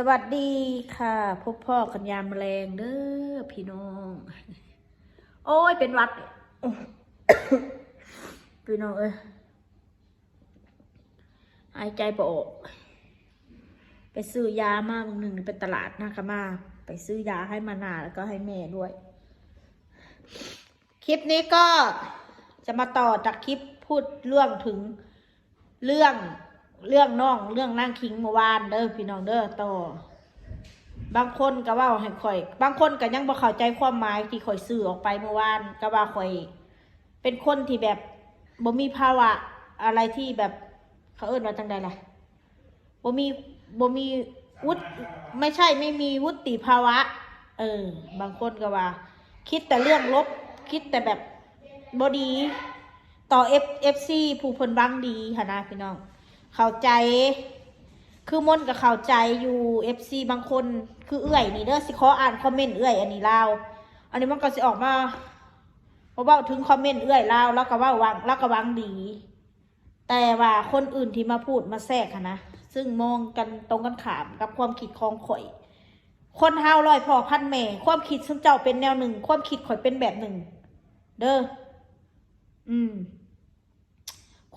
สวัสดีค่ะ พบพ่อกันยามแมลงเด้อพี่น้อง โอ้ยเป็นวัด พี่น้องเอ้ยหายใจปออก ไปซื้อยามาบางหนึ่งเป็นตลาดนะคะมา ไปซื้อยาให้มานาแล้วก็ให้แม่ด้วย คลิปนี้ก็จะมาต่อจากคลิปพูดเรื่องถึงเรื่อง เรื่องน้องเรื่องนั่งคิงเมื่อวานเด้อพี่น้องเด้อต่อบางคนก็ว่าให้ข่อย บางคนก็ยังบ่เข้าใจความหมายที่ข่อยสื่อออกไปเมื่อวานก็ว่าข่อย เป็นคนที่แบบบ่มีภาวะอะไรที่แบบเขาเอิ้นว่าจังใดล่ะบ่มีบ่มีวุฒิไม่ใช่ไม่มีวุฒิภาวะ เออ บางคนก็ว่า คิดแต่เรื่องลบ คิดแต่แบบบดี ต่อ F FC ผู้พิ่นบังดีค่ะนะพี่น้อง เข้าใจคือมนกับเข้าใจอยู่ FC บางคนคือเอื้อยนี่เด้อสิขออ่านคอมเมนต์เอื้อยอันนี้เลาอันนี้มันก็สิออกมาเพราะว่าถึงคอมเมนต์เอื้อยเลาแล้วก็ว่าวังแล้วก็วังดี แต่ว่าคนอื่นที่มาพูดมาแทรกนะซึ่งมองกันตรงกันขามกับความคิดของข่อย คนเฮาลอยพ่อพันแม่ความคิดซึ่งเจ้าเป็นแนวหนึ่ง ความคิดข่อยเป็นแบบหนึ่ง เด้ออืม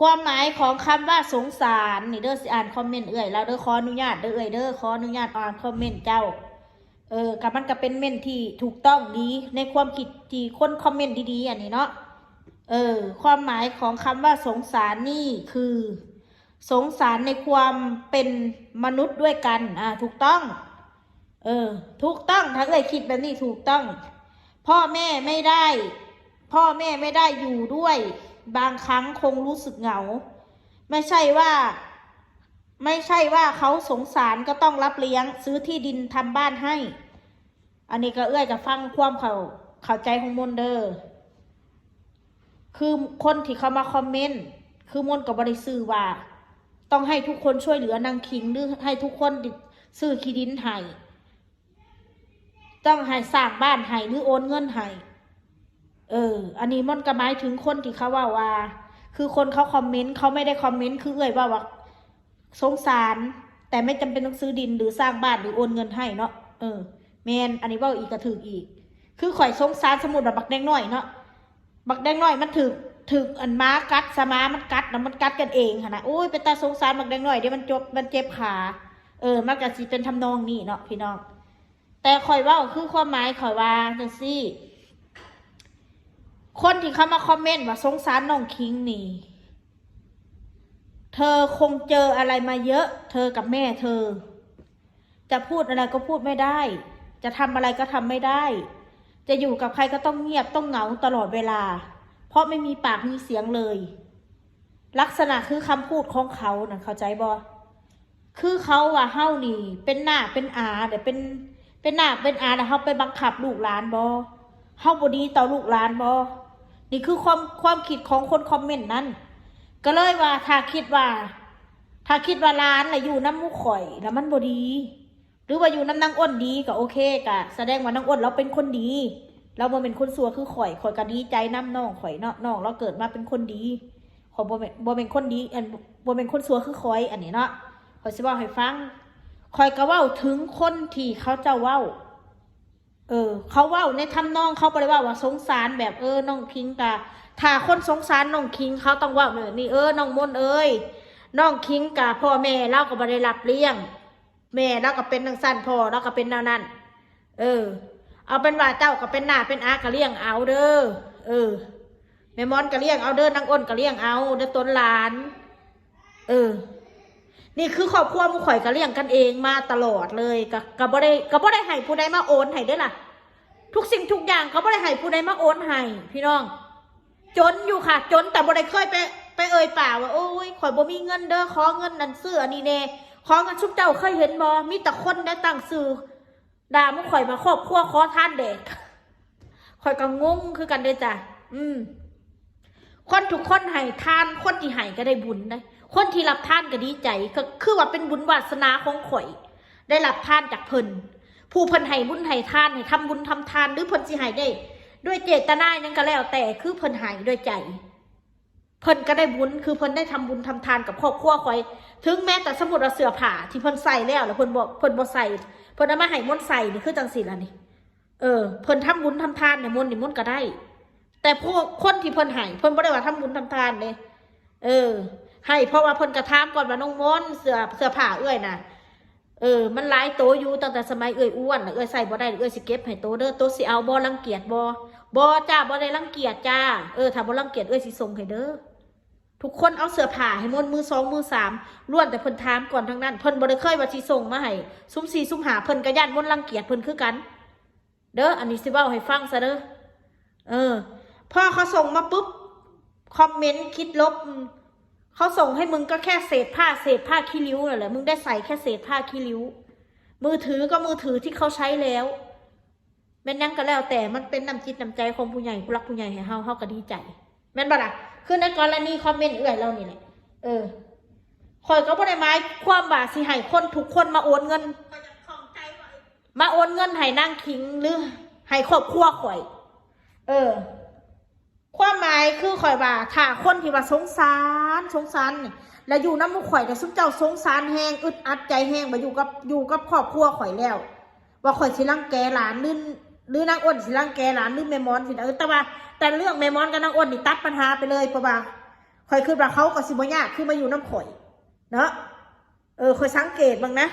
ความหมายของคำว่าสงสารนี่เด้อสิอ่านคอมเมนต์เอ่ยแล้วเด้อขออนุญาตเด้อเอ่ยเด้อขออนุญาตอ่านคอมเมนต์เจ้า เออกับมันก็เป็นเมนที่ถูกต้องดีในความคิดที่คนคอมเมนต์ดีๆอันนี้เนาะเออ ความหมายของคำว่าสงสารนี่คือ สงสารในความเป็นมนุษย์ด้วยกัน อ่า ถูกต้อง เออ ถูกต้องถ้าเอ่ยคิดแบบนี้ถูกต้อง พ่อแม่ไม่ได้ พ่อแม่ไม่ได้อยู่ด้วย บางครั้งคงรู้สึกเหงา ไม่ใช่ว่า ไม่ใช่ว่าเขาสงสารก็ต้องรับเลี้ยง ซื้อที่ดินทำบ้านให้ อันนี้ก็เอื้อยจะฟังความเขาเข้าใจของมนเดอร์คือคนที่เขามาคอมเมนต์คือมนกับบริสื่อว่า ต้องให้ทุกคนช่วยเหลือนางคิงหรือให้ทุกคนซื้อที่ดินให้ต้องให้สร้างบ้านให้หรือโอนเงินให้ เออ อันนี้มันก็หมายถึงคนที่เขาว่าว่า คือคนเขาคอมเมนต์เขาไม่ได้คอมเมนต์คือเอ่ยว่าว่าสงสาร แต่ไม่จำเป็นต้องซื้อดินหรือสร้างบ้านหรือโอนเงินให้เนาะเออแมนอันนี้ว่าอีกกระถืออีก คือข่อยสงสารสมุดบักแดงน้อยเนาะบักแดงน้อยมันถึกถึกอันม้ากัดสมามันกัดนะมันกัดกันเองค่ะนะโอ้ยเป็นตาสงสารบักแดงน้อยเดี๋ยวมันจบมันเจ็บขาเออมันก็สิเป็นทำนองนี้เนาะพี่น้อง แต่ข่อยว่าคือความหมายข่อยว่าจังซี่ คนที่เข้ามาคอมเมนต์ว่าสงสารน้องคิงนี่ เธอคงเจออะไรมาเยอะ เธอกับแม่เธอ จะพูดอะไรก็พูดไม่ได้ จะทำอะไรก็ทำไม่ได้ จะอยู่กับใครก็ต้องเงียบต้องเหงาตลอดเวลา เพราะไม่มีปากมีเสียงเลย ลักษณะคือคำพูดของเขานะเข้าใจบอคือเขาว่าเฮานี่ เป็นหน้าเป็นอาเดี๋ยวเป็นเป็นหน้าเป็นอาแล้วเขาไปบังคับลูกหลานบอเฮาบดีต่อลูกหลานบอ นี่คือความความคิดของคนคอมเมนต์นั้น ก็เลยว่าถ้าคิดว่า ถ้าคิดว่าร้านน่ะอยู่น้ำมุกข่อยแล้วมันบดี หรือว่าอยู่น้ำนางอ้นดีก็โอเคกะแสดงว่านางอ้นเราเป็นคนดี เราบ่เป็นคนสัวคือข่อยข่อยก็ดีใจน้ำน้องข่อยเนาะน้องเราเกิดมาเป็นคนดีข่อยบ่เป็นบ่เป็นคนดีอันบ่เป็นคนสัวคือข่อย อันนี้เนาะข่อยสิบอกให้ฟังข่อยก็ว้าถึงคนที่เขาเจ้าเว้า เออ เขาว่าในทำนองเขาไปเลยว่าว่าสงสารแบบเออน้องคิงกะถ้าคนสงสารน้องคิงเขาต้องว่าแบบนี้เออน้องมนเอ้ยน้องคิงกะพ่อแม่เราก็บได้รับเลี้ยง แม่เราก็เป็นนังสั้นพ่อเราก็เป็นแนวนั้นเออ เอาเป็นว่าเจ้าก็เป็นหน้าเป็นอาก็เลี้ยงเอาเด้อเออแม่มอนก็เลี้ยงเอาเด้อนางอ้นก็เลี้ยงเอาเด้อต้นหลาน เออ นี่คือครอบครัวมุข่อยก็เลี้ยงกันเองมาตลอดเลยก็ก็บ่ได้ก็บ่ได้ให้ผู้ใดมาโอนให้เด้ล่ะ ทุกสิ่งทุกอย่างก็บ่ได้ให้ผู้ใดมาโอนให้พี่น้อง จนอยู่ค่ะ จนแต่บ่ได้เคยไปไปเอ่ยป่ากว่าโอ้ยข่อยบ่มีเงินเด้อขอเงินนั่นซื้ออันนี้แน่ขอเงินชุบเจ้าเคยเห็นบ่มีแต่คนได้ตั้งซื้อด่ามุข่อยมาครอบครัวขอทานเด็กข่อยก็งงคือกันเด้จ้ะอืม คนทุกคนให้ทาน คนที่ให้ก็ได้บุญได้ คนที่รับทานก็ดีใจก็คือว่าเป็นบุญวาสนาของข่อย ได้รับทานจากเพิ่นผู้เพิ่นให้บุญให้ทานให้ทำบุญทำทานหรือเพิ่นสิให้ได้ ด้วยเจตนายังก็แล้วแต่คือเพิ่นให้ด้วยใจ เพิ่นก็ได้บุญคือเพิ่นได้ทำบุญทำทานกับครอบครัวข่อย ถึงแม้แต่สมมุติว่าเสื้อผ้าที่เพิ่นใส่แล้วแล้วเพิ่นบ่เพิ่นบ่ใส่เพิ่นเอามาให้มนต์ใส่นี่คือจังซี่ล่ะนี่เออเพิ่นทำบุญทำทานเนี่ยมนต์นี่มนต์ก็ได้ แต่พวกคนที่เพิ่นให้เพิ่นบ่ได้ว่าทำบุญทำทานเด้เออ ให้เพราะว่าเพิ่นกระทามก่อนว่าน้องมนเสื้อเสื้อผ้าเอื้อยน่ะเออ มันหลายโตอยู่ตั้งแต่สมัยเอื้อยอ้วนเอื้อยใส่บ่ได้เอื้อยสิเก็บให้โตเด้อโตสิเอาบ่รังเกียจบ่บ่จ้าบ่ได้รังเกียจจ้าเออถ้าบ่รังเกียจเอื้อยสิส่งให้เด้อทุกคนเอาเสื้อผ้าให้มนมือสองมือสามล้วนแต่เพิ่นถามก่อนทั้งนั้นเพิ่นบ่ได้เคยว่าสิส่งมาให้ซุ่มสี่ซุ่มหาเพิ่นก็ย่านมนรังเกียจเพิ่นคือกัน เด้ออันนี้สิเว้าให้ฟังซะเด้อเออ พ่อเขาส่งมาปุ๊บคอมเมนต์คิดลบเขาส่งให้มึงก็แค่เศษผ้าเศษผ้าขี้ริ้วนั่นแหละมึงได้ใส่แค่เศษผ้าขี้ริ้ว มือถือก็มือถือที่เขาใช้แล้วแม่นยังก็แล้วแต่มันเป็นน้ำจิตน้ำใจของผู้ใหญ่ผู้รักผู้ใหญ่ให้เฮาเฮาก็ดีใจ แม่นบ่ล่ะคือในกรณีคอมเมนต์เอื่อยเรานี่แหละเออคอยก็บ่ได้หมายความว่าสิให้คนทุกคนมาโอนเงินมาโอนเงินให้นางคิงหรือให้ครอบครัวข่อย เออ ความหมายคือข่อยว่าถ้าคนที่ว่าสงสารสงสารแล้วอยู่น้ำมุกข่อยแต่สุเจ้าสงสารแหงอึดอัดใจแหงมาอยู่กับอยู่กับครอบครัวข่อยแล้ว ว่าข่อยสิรังแกหลานหรือหรือนางอ้นสิรังแกหลานหรือแมมอนสิเออแต่ว่าแต่เรื่องแมมอนกับนางอ้นนี่ตัดปัญหาไปเลยเพราะว่าข่อยคือว่าเขากับสิบยากคือมาอยู่น้ำข่อย เนาะเออข่อยสังเกตบ้างนะ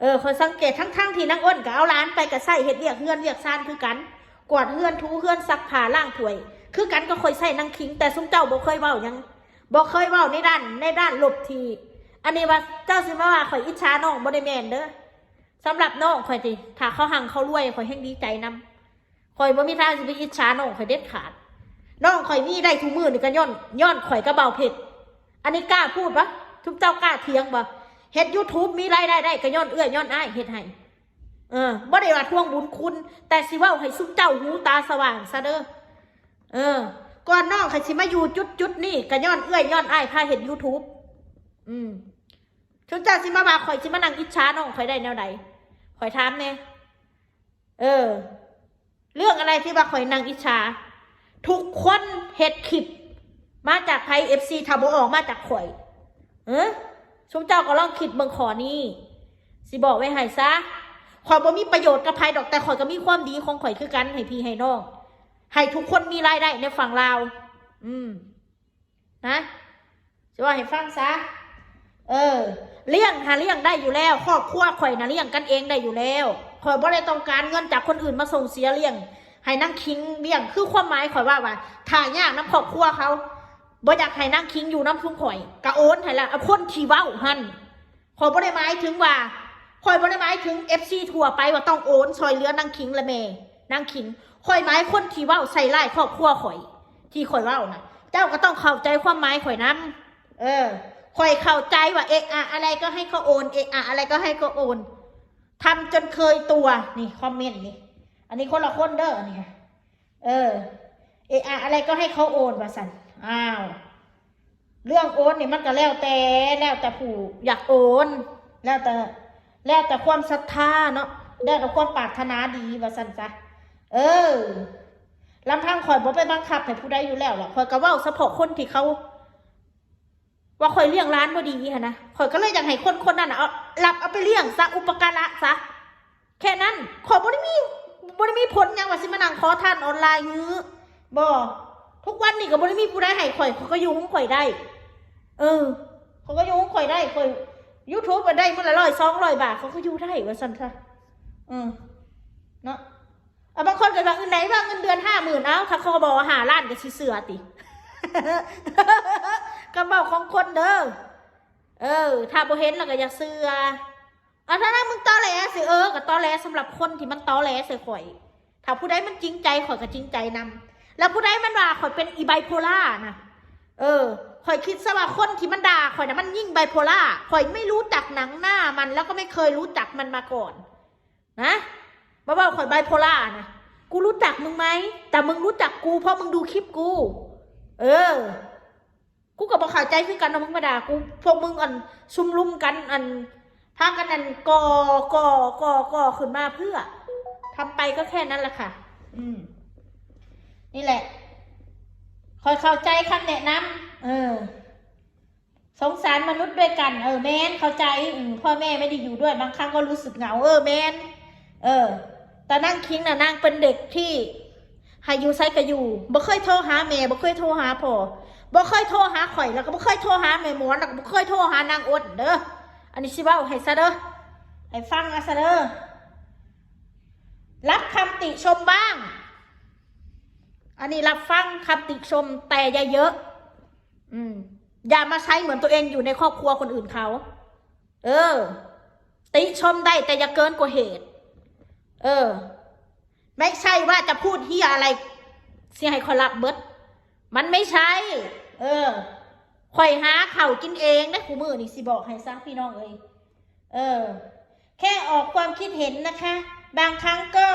เออข่อยสังเกตทั้งทั้งๆที่นางอ้นก็เอาหลานไปกับใส่เห็ดเรียกเฮือนเรียกซานคือกัน กวาดเฮือนถูเฮือนซักผ้าล้างถ้วย คือกันก็เคยใส่นางคิง แต่ซุ้มเจ้าบ่เคยเว้ายังบ่เคยเว้าในด้านในด้านลบที อันนี้ว่าเจ้าสิมาว่าข่อยอิจฉาน้องบ่ได้แม่นเด้อสำหรับน้องข่อยสิถ้าเขาหังเขารวยข่อยแห่งดีใจนำข่อยบ่มีทางสิไปอิจฉาน้องข่อยเด็ดขาดน้องข่อยมีได้ทุกมือนี่ก็ย้อนย้อนข่อยก็เบาเผ็ดอันนี้กล้าพูดปะทุกเจ้ากล้าเถียงปะเฮ็ด YouTube มีรายได้ได้ก็ย้อนเอื้อยย้อนอ้ายเฮ็ดให้เออบ่ได้ว่าทวงบุญคุณ แต่สิว้าให้ซุมเจ้าหูตาสว่างซะเด้อ เออก่อนน้องใครสิมาอยู่จุดจุดนี่ก็ย้อนเอื้อยย้อนอ้ายพาเห็น YouTube อืมชุดเจ้าสิมาว่าข่อยสิมานั่งอิจฉาน้องข่อยได้แนวใดข่อยถามแน่เออ เรื่องอะไรที่ว่าข่อยนั่งอิจฉาทุกคนเฮ็ดคลิป มาจากไทยเอฟซีทาบออกมาจากข่อย เออชุมเจ้าก็ลองคิดเบิ่งขอนี้สิบอกไว้ให้ซะข่อยบ่มีประโยชน์กับไผดอกแต่ข่อยก็มีความดีของข่อยคือกันให้พี่ให้น้อง ให้ทุกคนมีรายได้ในฝั่งลาว อืม นะจะว่าให้ฟังซะ เออ เลี้ยงหาเลี้ยงได้อยู่แล้ว ครอบครัวข่อยนะเลี้ยงกันเองได้อยู่แล้วข่อยบ่ได้ต้องการเงินจากคนอื่นมาส่งเสียเลี้ยง ให้นั่งคิงเลี้ยง คือความหมายข่อยว่าว่าถ้ายากน้ำครอบครัวเขาบ่อยากให้นั่งคิงอยู่น้ำทุ่งข่อยกะโอนให้ละเอาคนที่เว้าหันข่อยบ่ได้หมายถึงว่าข่อยบ่ได้หมายถึง FC ทั่วไปว่าต้องโอนซอยเลือนั่งคิงละแม่นั่งคิง ข่อยหมายคนที่ว้าใส่ร้ายครอบครัวข่อย ที่ข่อยว้านะเจ้าก็ต้องเข้าใจความหมายข่อยนํเออข่อยเข้าใจว่าเอะอะอะไรก็ให้เขาโอนเอะอะอะไรก็ให้เขาโอนทำจนเคยตัวนี่คอมเมนต์นี่อันนี้คนละคนเด้ออันนี่เออ เอะอะอะไรก็ให้เขาโอนว่าสันอ้าวเรื่องโอนนี่มันก็แล้วแต่แล้วแต่ผู้อยากโอน แล้วแต่แล้วแต่ความศรัทธาเนาะแล้วแต่ความปรารถนาดีว่าสันซะ เออลำพังข่อยบ่ไปบังคับให้ผู้ใดอยู่แล้วหรอกข่อยก็เว้าเฉพาะคนที่เขา ว่าข่อยเลี้ยงร้านบ่ดีค่ะนะข่อยก็เลยอยากให้คนคนนั้นเอารับเอาไปเลี้ยงซะอุปการะซะแค่นั้นข่อยบ่ได้มีบ่ได้มีผลยังว่าสิมานั่งขอทานออนไลน์งื้อบ่ทุกวันนี้ก็บ่ได้มีผู้ใดให้ข่อยข่อยก็อยู่ของข่อยได้ เออข่อยก็อยู่ของข่อยได้ข่อย YouTube มาได้มื้อละ100 200บาทเขาก็อยู่ได้ว่าซั่นซะอืมเนาะ เอาบางคนก็ว่าเงินไหนว่าเงินเดือนห้าหมื่นเอาถ้าเขาบอกว่าหาล้านก็สิเสือติกระเป๋าของคนเด้อเออ ถ้าโบเห็นแล้วก็อย่าเสืออะถ้านั้นมึงตอแหลสิเออก็ตอแหลสำหรับคนที่มันตอแหลส่ข่อย ถ้าผู้ใดมันจริงใจข่อยก็จริงใจนำแล้วผู้ใดมันว่าข่อยเป็นอีไบโพล่านะเออข่อยคิดซะว่าคนที่มันด่าข่อยนะมันยิ่งไบโพล่าข่อยไม่รู้จักหนังหน้ามันแล้วก็ไม่เคยรู้จักมันมาก่อน นะ มาว่าข่อยไบโพล่านะกูรู้จักมึงไหม แต่มึงรู้จักกูเพราะมึงดูคลิปกู เออ กูกับบอกข่าวใจคือกันนะมึงมาด่ากู พวกมึงอันชุมลุมกันอันพากันอันกอกอกอกอขึ้นมาเพื่อทำไปก็แค่นั้นแหละค่ะ อืม นี่แหละขคอยเข้าใจคำแนะนำเออ สงสารมนุษย์ด้วยกัน เออแมนเข้าใจ อืพ่อแม่ไม่ได้อยู่ด้วย บางครั้งก็รู้สึกเหงา เออแมนเออ แต่นั่งคิงน่ะนั่งเป็นเด็กที่หาอยูไซก็อยู่บ่เคยโทรหาแม่บ่เคยโทรหาพ่อบ่เคยโทรหาข่อยแล้วก็บ่เคยโทรหาแม่หมวนแล้วก็บ่เคยโทรหานางอดเด้ออันนี้สิเว้าให้ซะเด้อให้ฟังนะซะเด้อรับคำติชมบ้าง อันนี้รับฟังคำติชมแต่อย่าเยอะ อืม อย่ามาใช้เหมือนตัวเองอยู่ในครอบครัวคนอื่นเขา เออ ติชมได้แต่อย่าเกินกว่าเหตุ เออ ไม่ใช่ว่าจะพูดเฮียอะไรเสียให้คอยรับเบิด มันไม่ใช่ เออคอยหาเข่ากินเองนะครูมือนี่สิบอกให้ซะพี่น้องเอ้ยเออ แค่ออกความคิดเห็นนะคะ บางครั้งก็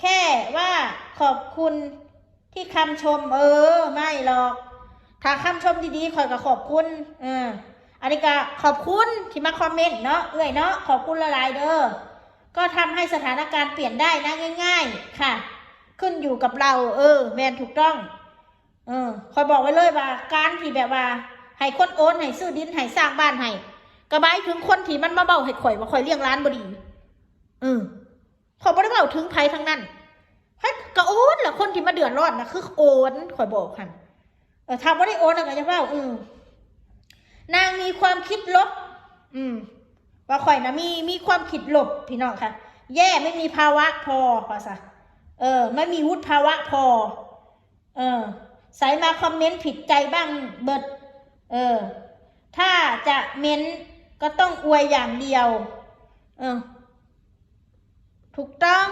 แค่ว่าขอบคุณที่คำชม เออ ไม่หรอก ถ้าคำชมดีๆคอยก็ขอบคุณเอออันนี้ก็ขอบคุณที่มาคอมเมนต์เนาะเอ้ยเนาะขอบคุณละลายเด้อ ก็ทำให้สถานการณ์เปลี่ยนได้นะง่าย ๆ ค่ะ ขึ้นอยู่กับเรา เออ แมนถูกต้อง เออคอยบอกไว้เลยว่า การที่แบบว่าให้คนโอนให้ซื้อดินให้สร้างบ้านให้กระบายถึงคนที่มันมาเบาให้ข่อยว่าข่อยเลี้ยงร้านบดีเออขอยบ่ได้เบาถึงใครทั้งนั้นให้ก็โอนแหละคนที่มาเดือดร้อนนะคือโอนข่อยบอกค่ะเออทำว่าได้โอนนะก็จะเว่าอืมนางมีความคิดลบ อืม ว่าข่อยนะมีมีความคิดลบพี่น้องค่ะ แย่ไม่มีภาวะพอภาษาเออ ไม่มีวุฒิภาวะพอ เออใส่มาคอมเมนต์ผิดใจบ้างเบิด เออ ถ้าจะเม้นก็ต้องอวยอย่างเดียว เออ ถูกต้อง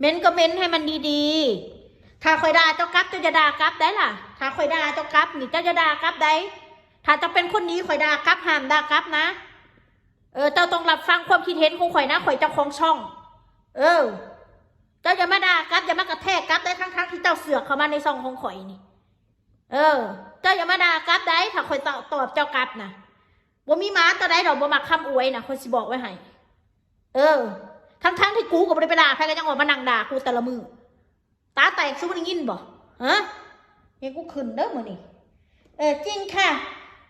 เม้นก็เม้นให้มันดีๆ ถ้าคอยด่าเจ้ากลับเจ้าจะด่ากลับได้ล่ะ ถ้าคอยด่าเจ้ากลับนี่เจ้าจะด่ากลับได้ ถ้าจะเป็นคนนี้คอยด่ากลับห้ามด่ากลับนะ ออ เจ้าต้องรับฟังความคิดเห็นของข่อยนะข่อยเจ้าของช่อง เออ เจ้าอย่ามาด่ากลับอย่ามากระแทกกลับได้ทั้งๆที่เจ้าเสือกเข้ามาในช่องของข่อยนี่ เออ เจ้าอย่ามาด่ากลับได้ถ้าข่อยตอบตอบเจ้ากลับนะบ่มีม้าตัวใดดอกบ่มักคำอวยนะข่อยสิบอกไว้ให้ เออ ทั้งๆที่กูก็บ่ไปด่าใครก็ยังออกมานั่งด่ากูแต่ละมือ ตาแตกสู้ได้ยินบ่ฮะเฮ้ยกูขึ้นเด้อมือนี้เออจริงค่ะ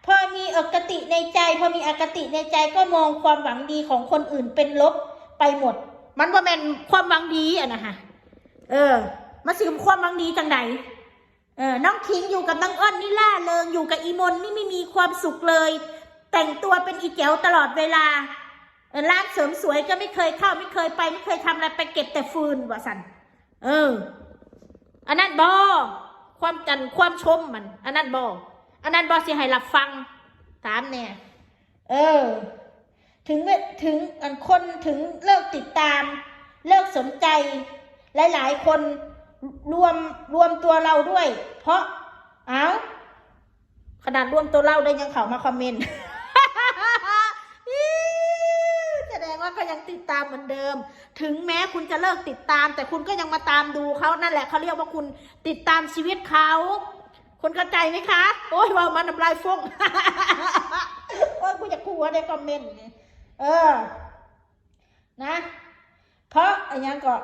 พอมีอคติในใจ พอมีอคติในใจก็มองความหวังดีของคนอื่นเป็นลบไปหมด มันว่าแมนความหวังดีอะนะฮะเออมาสิมความหวังดีจังไหนเออน้องคิงอยู่กับน้องอ้อนนี่ล่าเริงอยู่กับอีมนนี่ไม่มีความสุขเลย แต่งตัวเป็นอีแจ๋วตลอดเวลาร้านเสริมสวยก็ไม่เคยเข้าไม่เคยไปไม่เคยทำอะไรไปเก็บแต่ฟืนว่าสันเออ อันนั้นบอความจันความชมมัน อันนั้นบอ อันนั้นบอสิให้รับฟังถามเนี่ยเออ ถึงเวถึงอันคนถึงเลิกติดตาม เลิกสนใจ หลาย ๆ คนรวมรวมตัวเราด้วย เพราะเอาขนาดรวมตัวเราได้ยังเขามาคอมเมนต์แสดงว่าก็ยังติดตามเหมือนเดิม ถึงแม้คุณจะเลิกติดตาม แต่คุณก็ยังมาตามดูเขานั่นแหละเขาเรียกว่าคุณติดตามชีวิตเขา คุณเข้าใจไหมคะ โอ้ยว่ามันน้ำลายฟงโอ้ยกูจะกลัวในคอมเมนต์นี่เออ นะ เพราะอันยังก็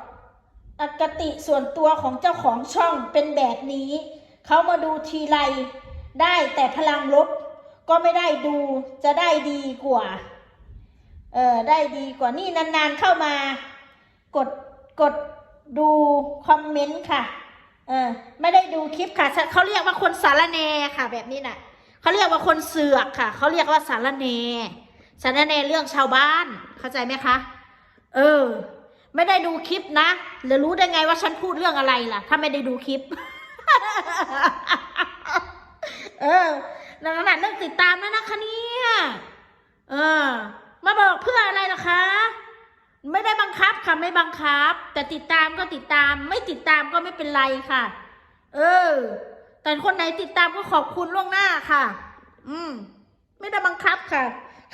อคติส่วนตัวของเจ้าของช่องเป็นแบบนี้ เขามาดูทีไร ได้แต่พลังลบ ก็ไม่ได้ดูจะได้ดีกว่า เออได้ดีกว่านี่นานๆเข้ามากดกดดูคอมเมนต์ค่ะ เออ ไม่ได้ดูคลิปค่ะเขาเรียกว่าคนสารแนค่ะ แบบนี้น่ะเขาเรียกว่าคนเสือกค่ะเขาเรียกว่าสารแนสารแนเรื่องชาวบ้านเข้าใจไหมคะ เออ ไม่ได้ดูคลิปนะแล้วรู้ได้ไงว่าฉันพูดเรื่องอะไรล่ะ ถ้าไม่ได้ดูคลิป เออดังนั้นเรื่องติดตามนะนะคะเนี่ยเออ มาบอกเพื่ออะไรล่ะคะ ไม่ได้บังคับค่ะไม่บังคับ แต่ติดตามก็ติดตาม ไม่ติดตามก็ไม่เป็นไรค่ะ เออ แต่คนไหนติดตามก็ขอบคุณล่วงหน้าค่ะ อืม ไม่ได้บังคับค่ะ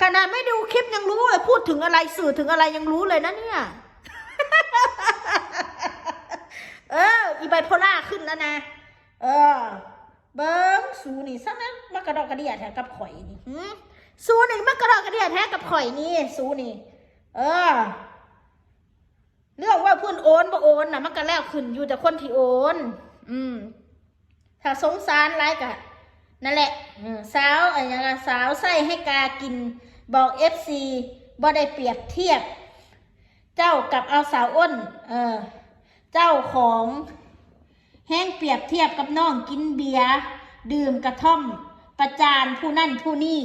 ขนาดไม่ดูคลิปยังรู้เลยพูดถึงอะไรสื่อถึงอะไรยังรู้เลยนะเนี่ย เออ อีไบโพล่าขึ้นแล้วนะ เออ เบิ้งสูนี่สักนั้นมากระดอกกระเดียแท้กับข่อยนี่สูนี่มากระดอกกระเดียแท้กับข่อยนี่ สูนี่ เออ เรื่องว่าเพื่อนโอนบ่โอนนะมันก็แล้วขึ้นอยู่แต่คนที่โอน อืม ถ้าสงสารไรกะนั่นแหละเสาวอะไรอย่างเงี้ยสาวใส่ให้กากิน บอกเอฟซีบ่ได้เปรียบเทียบ เจ้ากับเอาสาวอ้น เออ เจ้าของแห้งเปรียบเทียบกับน้องกินเบียร์ดื่มกระท่อม ประจานผู้นั่นผู้นี่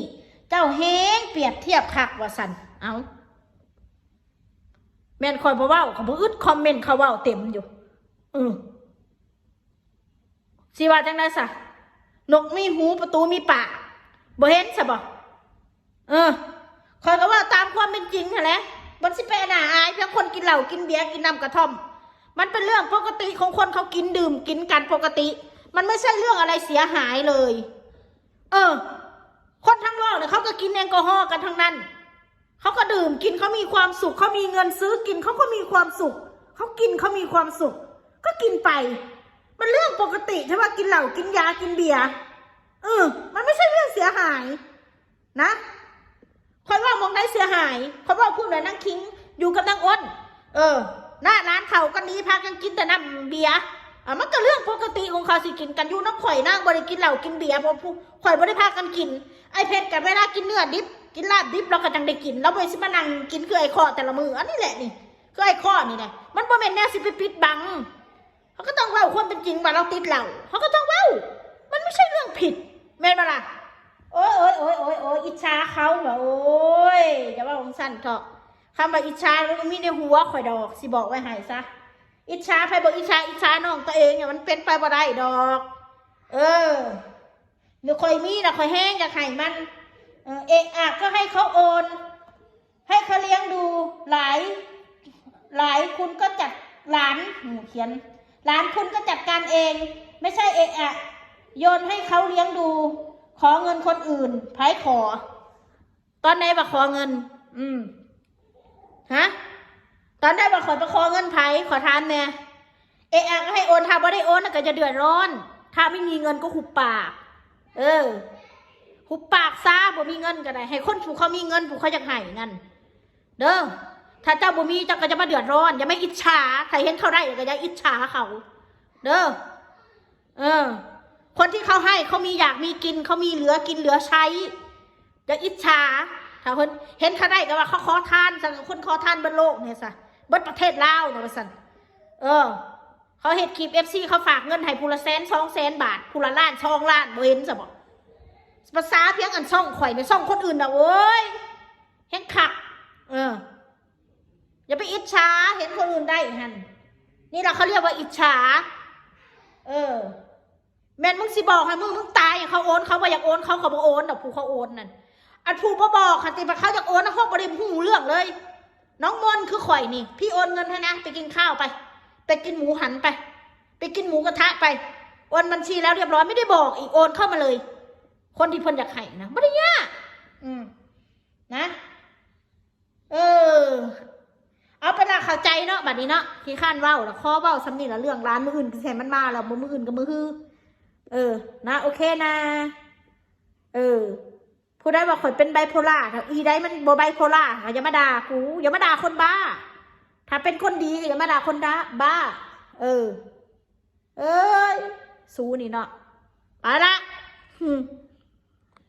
เจ้าแห้งเปรียบเทียบคักว่าสันเอา แม่นคอยบ่เว้าเขาบ่อึดคอมเมนต์เขาเว้าเต็มอยู่อือสิว่าจังได๋ซะนกมีหูประตูมีปากบ่เห็นซะบ่เออคอยก็ว่าตามความเป็นจริงหั่นแหละบ่สิไปอนาอายเพียงคนกินเหล้ากินเบียร์กินน้ำกระท่อม มันเป็นเรื่องปกติของคนเขากินดื่มกินกันปกติ มันไม่ใช่เรื่องอะไรเสียหายเลย เออ คนทั้งโลกเนี่ยเขาก็กินแอลกอฮอล์กันทั้งนั้น เขาก็ดื่มกินเขามีความสุขเขามีเงินซื้อกินเขาก็มีความสุขเขากินเขามีความสุข ก็กินไป มันเรื่องปกติใช่ว่ากินเหล้ากินยากินเบียร์เออ มันไม่ใช่เรื่องเสียหาย นะคอยว่ามองได้เสียหายคอยว่าพูดเลยนั่งคิง อยู่กับนางอ้นเออ หน้าร้านเขากันนี้พากันกินแต่น้ำเบียร์อะมันก็เรื่องปกติของเขาสิกินกันอยู่น้ำข่อยนั่งบริกินเหล้ากินเบียร์เพราะผู้ข่อยบริพากันกิน ไอเพชรกับเวลากินเนื้อดิบ กินลาบดิบเราก็จังได้กินเราบริสิมานั่งกินคือไอข้อแต่ละมืออันนี้แหละนี่คือไอข้อนี่แหละมันบ่เป็นแนวสิไปปิดบังเขาก็ต้องเว้าความเป็นจริงว่าเราติดเหล้าเขาก็ต้องเว้า มันไม่ใช่เรื่องผิด แม่นปะล่ะโอ้ยโอ้ยโอ้ยโอ้ยโอ้ยอิจฉาเขาเหรอโอ้ยอย่าว่าของสั้นเถอะคำว่าอิจฉาแล้วมีในหัวข่อยดอกสิบอกไว้ให้ซะอิจฉาใครบอกอิจฉาอิจฉาน้องตัวเองเนี่ยมันเป็นไปบ่ได้ดอก เออเดี๋ยวคอยมีนะคอยแห้งอยากให้มัน เอเอะอะก็ให้เขาโอน ให้เขาเลี้ยงดูหลาย หลายคุณก็จัดหลานเขียนหลานคุณก็จัดการเอง ไม่ใช่เอะอะโยนให้เขาเลี้ยงดู ขอเงินคนอื่นไผขอ ตอนไหนมาขอเงิน อืมฮะตอนได้มาขอไปขอเงินไผขอทานเนี่ยเอะอะก็ให้โอนถ้าไม่ได้โอนก็จะเดือดร้อน ถ้าไม่มีเงินก็หุบปาก เออ หุบปากซาบ่มีเงินก็ได้ ให้คนผู้เขามีเงินผู้เขาอยากให้นั่นเด้อถ้าเจ้าบ่มีเจ้าก็จะมาเดือดร้อน อย่าไม่อิจฉาใครเห็นเขาได้ก็อย่าอิจฉาเขา เด้อเออ คนที่เขาให้เขามีอยากมีกินเขามีเหลือกินเหลือใช้อย่าอิจฉาถ้าคนเห็นเขาได้ก็ว่าเขาขอทานสังคนขอทานบนโลกเนี่ยสะบนประเทศลาวเนี่ยว่าสันเออ เขาเห็ดคลิปเอฟซีเขาฝากเงินให้ผู้ละแสนสองแสนบาทผู้ละล้านช่องล้านเห็นสะบอก ภาษาเพียงอันช่องข่อยในช่องคนอื่นนะเว้ยเห็นขัก เออ อย่าไปอิจฉาเห็นคนอื่นได้ฮันนี่เราเขาเรียกว่าอิจฉา เออ แม่นมึงสิบอกให้มึงมึงตายอย่างเขาโอนเขาบ่อยากโอนเขาเขาบ่โอนดอกผู้เขาโอนนั่นอันผู้บ่บอกค่ะติมาเขาอยากโอนนะเขาบ่ได้หูเรื่องเลย น้องมนคือข่อยนี่ พี่โอนเงินให้นะไปกินข้าวไป ไปกินหมูหันไป ไปกินหมูกระทะไป โอนบัญชีแล้วเรียบร้อยไม่ได้บอกอีกโอนเข้ามาเลย คนที่เพิ่นอยากให้นะไม่ได้ยากอืมนะ เออ เอาไปละเข้าใจเนาะบัดนี้เนาะที่ข้านเว้าแล้วข้อเว้าสำนี่ละเรื่องร้านมืออื่นแทนมันมาแล้วบ่มืออื่นกับมือฮือเออ นะ โอเคนะ เออผู้ใดว่าข่อยเป็นไบโพล่าอีใดมันโบไบโพล่าอย่ามาด่ากูอย่ามาด่าคนบ้า ถ้าเป็นคนดีก็อย่ามาด่าคนด่าบ้า เออ เอ้ยสู้นี่เนาะไปละ